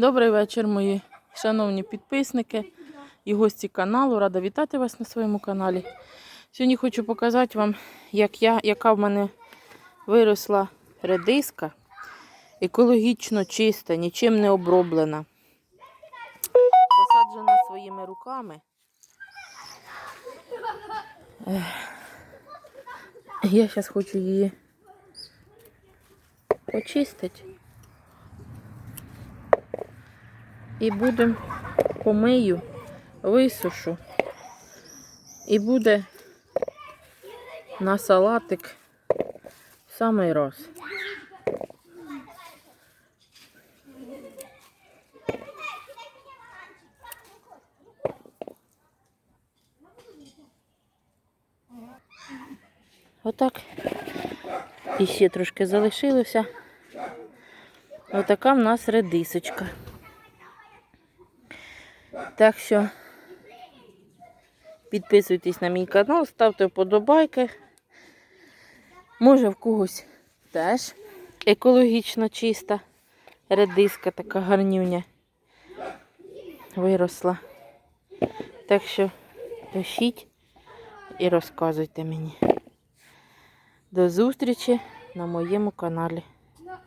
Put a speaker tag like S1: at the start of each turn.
S1: Добрий вечір, мої шановні підписники і гості каналу. Рада вітати вас на своєму каналі. Сьогодні хочу показати вам, як я, яка в мене виросла редиска, екологічно чиста, нічим не оброблена. Посаджена своїми руками. Я зараз хочу її почистити. І будемо помию, висушу. І буде на салатик в самий раз. Отак. І ще трошки залишилося. Отака в нас редисочка. Так що підписуйтесь на мій канал, ставте вподобайки. Може в когось теж екологічно чиста редиска, така гарнюня виросла. Так що пишіть і розказуйте мені. До зустрічі на моєму каналі.